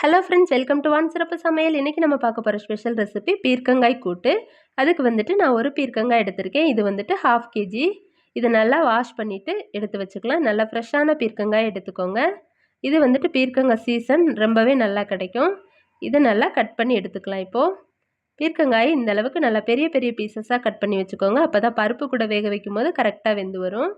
Hello friends welcome to Vaan சிறப்பு சமையல் இன்றைக்கி நம்ம பார்க்க போகிற ஸ்பெஷல் ரெசிபி பீர்க்கங்காய் கூட்டு. அதுக்கு வந்துட்டு நான் ஒரு பீர்க்கங்காய் எடுத்திருக்கேன். இது வந்துட்டு ஹாஃப் கேஜி இதை நல்லா வாஷ் பண்ணிவிட்டு எடுத்து வச்சுக்கலாம். நல்லா ஃப்ரெஷ்ஷான பீர்க்கங்காய் எடுத்துக்கோங்க. இது வந்துட்டு பீர்க்கங்காய் சீசன் ரொம்பவே நல்லா கிடைக்கும். இதை நல்லா கட் பண்ணி எடுத்துக்கலாம் இப்போது பீர்க்கங்காய் இந்த அளவுக்கு நல்லா பெரிய பெரிய பீசஸாக கட் பண்ணி வச்சுக்கோங்க. அப்போ தான் பருப்பு கூட வேக வைக்கும் போது கரெக்டாக வெந்து வரும்.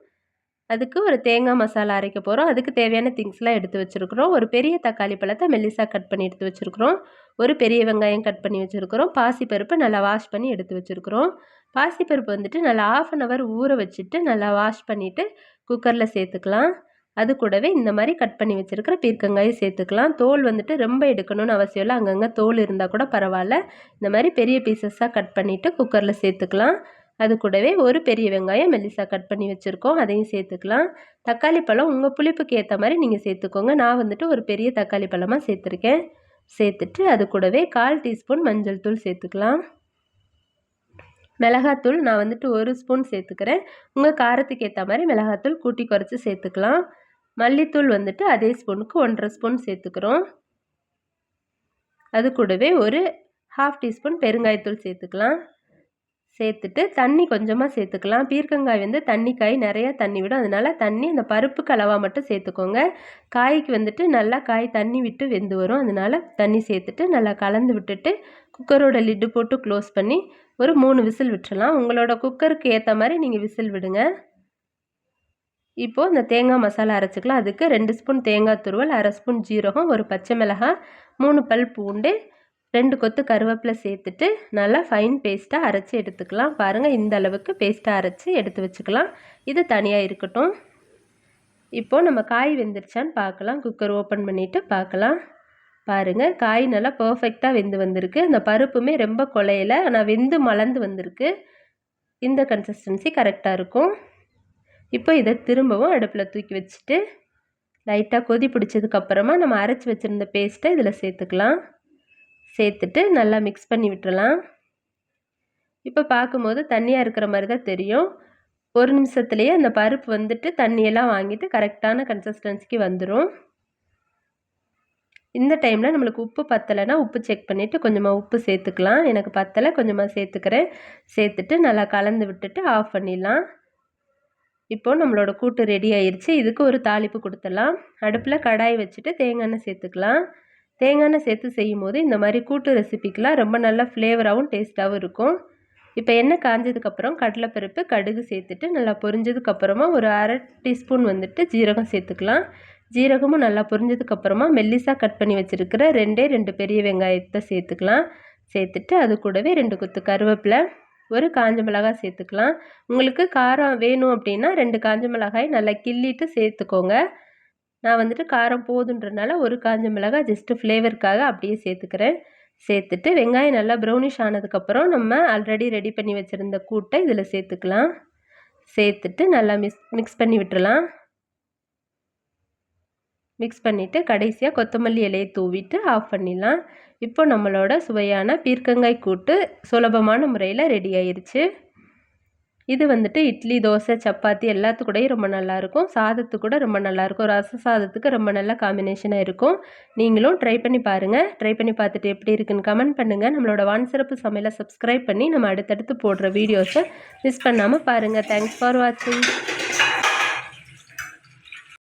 அதுக்கு ஒரு தேங்காய் மசாலா அரைக்க போகிறோம் அதுக்கு தேவையான திங்ஸ்லாம் எடுத்து வச்சுருக்குறோம். ஒரு பெரிய தக்காளி பழத்தை மெல்லிசாக கட் பண்ணி எடுத்து வச்சுருக்குறோம். ஒரு பெரிய வெங்காயம் கட் பண்ணி வச்சுருக்குறோம். பாசிப்பருப்பு நல்லா வாஷ் பண்ணி எடுத்து வச்சுருக்குறோம். பாசிப்பருப்பு வந்துட்டு நல்லா ஆஃப் அன் ஹவர் ஊற வச்சுட்டு நல்லா வாஷ் பண்ணிவிட்டு குக்கரில் சேர்த்துக்கலாம். அது கூடவே இந்த மாதிரி கட் பண்ணி வச்சுருக்கிற பீர்க்கங்காயும் சேர்த்துக்கலாம். தோல் வந்துட்டு ரொம்ப எடுக்கணும்னு அவசியம் இல்லை. அங்கங்கே தோல் இருந்தால் கூட பரவாயில்ல. இந்த மாதிரி பெரிய பீசஸாக கட் பண்ணிவிட்டு குக்கரில் சேர்த்துக்கலாம். அது கூடவே ஒரு பெரிய வெங்காயம் மெல்லிசா கட் பண்ணி வச்சுருக்கோம். அதையும் சேர்த்துக்கலாம். தக்காளி பழம் உங்கள் புளிப்புக்கு ஏற்ற மாதிரி நீங்கள் சேர்த்துக்கோங்க. நான் வந்துட்டு ஒரு பெரிய தக்காளி பழமாக சேர்த்துருக்கேன். சேர்த்துட்டு அது கூடவே கால் டீஸ்பூன் மஞ்சள் தூள் சேர்த்துக்கலாம். மிளகாத்தூள் நான் வந்துட்டு ஒரு ஸ்பூன் சேர்த்துக்கிறேன். உங்கள் காரத்துக்கு ஏற்ற மாதிரி மிளகாத்தூள் கூட்டி குறைச்சி சேர்த்துக்கலாம். மல்லித்தூள் வந்துட்டு அதே ஸ்பூனுக்கு ஒன்றரை ஸ்பூன் சேர்த்துக்கிறோம். அது கூடவே ஒரு ஹாஃப் டீஸ்பூன் பெருங்காயத்தூள் சேர்த்துக்கலாம். சேர்த்துட்டு தண்ணி கொஞ்சமாக சேர்த்துக்கலாம். பீர்க்கங்காய் வந்து தண்ணி காய் நிறையா தண்ணி விடும். அதனால் தண்ணி அந்த பருப்பு கலவாக மட்டும் சேர்த்துக்கோங்க. காய்க்கு வந்துட்டு நல்லா காய் தண்ணி விட்டு வெந்து வரும். அதனால் தண்ணி சேர்த்துட்டு நல்லா கலந்து விட்டுட்டு குக்கரோட லிட்டு போட்டு க்ளோஸ் பண்ணி ஒரு மூணு விசில் விட்டுறலாம். உங்களோட குக்கருக்கு ஏற்ற மாதிரி நீங்கள் விசில் விடுங்க. இப்போது இந்த தேங்காய் மசாலா அரைச்சிக்கலாம். அதுக்கு ரெண்டு ஸ்பூன் தேங்காய் துருவல் அரை ஸ்பூன் ஜீரகம் ஒரு பச்சை மிளகாய் மூணு பல் பூண்டு ரெண்டு கொத்து கருவேப்பிலை சேர்த்துட்டு நல்லா ஃபைன் பேஸ்ட்டாக அரைச்சி எடுத்துக்கலாம். பாருங்கள் இந்த அளவுக்கு பேஸ்ட்டாக அரைச்சி எடுத்து வச்சுக்கலாம். இது தனியாக இருக்கட்டும். இப்போது நம்ம காய் வெந்துருச்சான்னு பார்க்கலாம். குக்கர் ஓப்பன் பண்ணிவிட்டு பார்க்கலாம். பாருங்கள் காய் நல்லா பர்ஃபெக்டாக வெந்து வந்திருக்கு. அந்த பருப்புமே ரொம்ப கொலையில் ஆனால் வெந்து மலர்ந்து வந்திருக்கு. இந்த கன்சிஸ்டன்சி கரெக்டாக இருக்கும். இப்போ இதை திரும்பவும் அடுப்பில் தூக்கி வச்சுட்டு லைட்டாக கொதி பிடிச்சதுக்கப்புறமா நம்ம அரைச்சி வச்சுருந்த பேஸ்ட்டை இதில் சேர்த்துக்கலாம். சேர்த்துட்டு நல்லா மிக்ஸ் பண்ணி விட்டுறலாம். இப்போ பார்க்கும்போது தண்ணியாக இருக்கிற மாதிரி தான் தெரியும். ஒரு நிமிஷத்துலேயே அந்த பருப்பு வந்துட்டு தண்ணியெல்லாம் வாங்கிட்டு கரெக்டான கன்சிஸ்டன்சிக்கு வந்துடும் இந்த டைமில் நம்மளுக்கு உப்பு பத்தலைன்னா உப்பு செக் பண்ணிவிட்டு கொஞ்சமாக உப்பு சேர்த்துக்கலாம். எனக்கு பத்தலை கொஞ்சமாக சேர்த்துக்கிறேன். சேர்த்துட்டு நல்லா கலந்து விட்டுட்டு ஆஃப் பண்ணிடலாம். இப்போது நம்மளோட கூட்டு ரெடி ஆயிடுச்சு இதுக்கு ஒரு தாளிப்பு கொடுத்துடலாம். அடுப்பில் கடாய் வச்சுட்டு தேங்காய் எண்ணெய் சேர்த்துக்கலாம். தேங்காய் எண்ணெய் சேர்த்து செய்யும் போது இந்த மாதிரி கூட்டு ரெசிபிக்கெலாம் ரொம்ப நல்லா ஃப்ளேவராகவும் டேஸ்ட்டாகவும் இருக்கும். இப்போ எண்ணெய் காஞ்சதுக்கப்புறம் கடலைப்பருப்பு கடுகு சேர்த்துட்டு நல்லா பொரிஞ்சதுக்கப்புறமா ஒரு அரை டீஸ்பூன் வந்துட்டு ஜீரகம் சேர்த்துக்கலாம். ஜீரகமும் நல்லா பொரிஞ்சதுக்கப்புறமா மெல்லிசாக கட் பண்ணி வச்சுருக்கிற ரெண்டே ரெண்டு பெரிய வெங்காயத்தை சேர்த்துக்கலாம். சேர்த்துட்டு அது கூடவே ரெண்டு கொத்து கருவேப்பிலை ஒரு காஞ்ச மிளகாய் சேர்த்துக்கலாம். உங்களுக்கு காரம் வேணும் அப்படின்னா ரெண்டு காஞ்ச மிளகாய் நல்லா கிள்ளிட்டு சேர்த்துக்கோங்க. நான் வந்துட்டு காரம் போதுன்றனால ஒரு காஞ்ச மிளகாய் ஜஸ்ட்டு ஃப்ளேவருக்காக அப்படியே சேர்த்துக்கிறேன். சேர்த்துட்டு வெங்காயம் நல்லா ப்ரௌனிஷ் ஆனதுக்கப்புறம் நம்ம ஆல்ரெடி ரெடி பண்ணி வச்சுருந்த கூட்டை இதில் சேர்த்துக்கலாம். சேர்த்துட்டு நல்லா மிக்ஸ் மிக்ஸ் பண்ணி விட்டுறலாம். மிக்ஸ் பண்ணிவிட்டு கடைசியாக கொத்தமல்லி இலையை தூவிட்டு ஆஃப் பண்ணிடலாம். இப்போ நம்மளோட சுவையான பீர்க்கங்காய் கூட்டு சுலபமான முறையில் ரெடி ஆயிடுச்சு இது வந்துட்டு இட்லி தோசை சப்பாத்தி எல்லாத்துக்கூடையும் ரொம்ப நல்லாயிருக்கும். சாதத்து கூட ரொம்ப நல்லாயிருக்கும். ரச சாதத்துக்கு ரொம்ப நல்ல காம்பினேஷனாக இருக்கும். நீங்களும் ட்ரை பண்ணி பாருங்கள் ட்ரை பண்ணி பார்த்துட்டு எப்படி இருக்குன்னு கமெண்ட் பண்ணுங்கள் நம்மளோட வான் சிறப்பு சமையலை சப்ஸ்கிரைப் பண்ணி நம்ம அடுத்தடுத்து போடுற வீடியோஸை மிஸ் பண்ணாமல் பாருங்கள் தேங்க்ஸ் ஃபார் வாட்சிங்